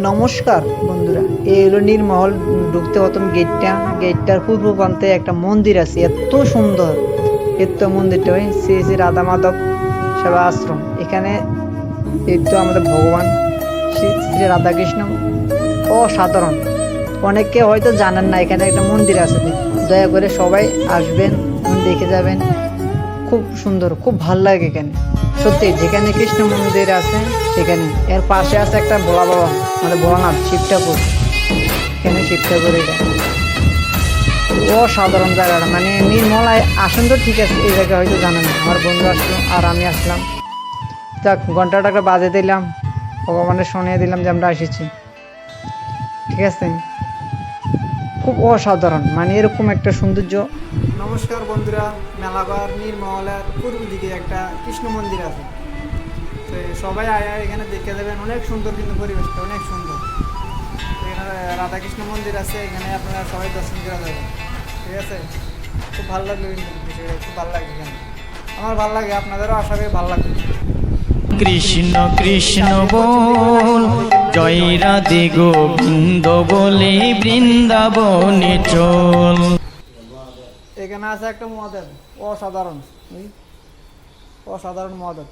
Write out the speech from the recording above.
নমস্কার, বন্ধুরা। এই হলো নীরমহল ঢুকতে প্রথম গেটটা গেটটার পূর্ব প্রান্তে একটা মন্দির আছে। এত সুন্দর, এত মন্দিরটা, ওই শ্রী শ্রী রাধা মাধব সেবা আশ্রম। এখানে এই তো আমাদের ভগবান শ্রী শ্রী রাধাকৃষ্ণ। অসাধারণ। অনেকে হয়তো জানেন না, এখানে একটা মন্দির আছে। দয়া করে সবাই আসবেন, দেখে যাবেন। খুব সুন্দর, খুব ভালো লাগে এখানে। সত্যি, যেখানে কৃষ্ণ মন্দির আছে, সেখানে। এর পাশে আছে একটা ভোলা বাবা মানে ভোলানাথ শিব ঠাকুর এখানে শিব ঠাকুর এটা। অসাধারণ জায়গাটা মানে নির্মলায় আসেন তো ঠিক আছে, এই জায়গা হয়তো জানেন আমার বন্ধু আসলো আর আমি আসলাম। যাক ঘন্টাটাকে বাজে দিলাম ভগবানের শুনিয়ে দিলাম যে আমরা এসেছি। ঠিক আছে? খুব অসাধারণ মানে এরকম একটা সৌন্দর্য নমস্কার বন্ধুরা মেলাবার নির্মলের পূর্ব দিকে একটা কৃষ্ণ মন্দির আছে। তো সবাই আয় এখানে দেখে দেবেন অনেক সুন্দর কিন্তু পরিবেশটা, অনেক সুন্দর। এখানে রাধাকৃষ্ণ মন্দির আছে, এখানে আপনারা সবাই দর্শন করা যাবেন। ঠিক আছে? খুব ভালো লাগল কিন্তু খুব ভালো লাগে এখানে। আমার ভালো লাগে, আপনাদেরও আশা করি ভালো লাগবে। কৃষ্ণ কৃষ্ণ বল, জয় রাধে গোবিন্দ বলে বৃন্দাবনে চল। এখানে আছে একটা মদের অসাধারণ? অসাধারণ মদের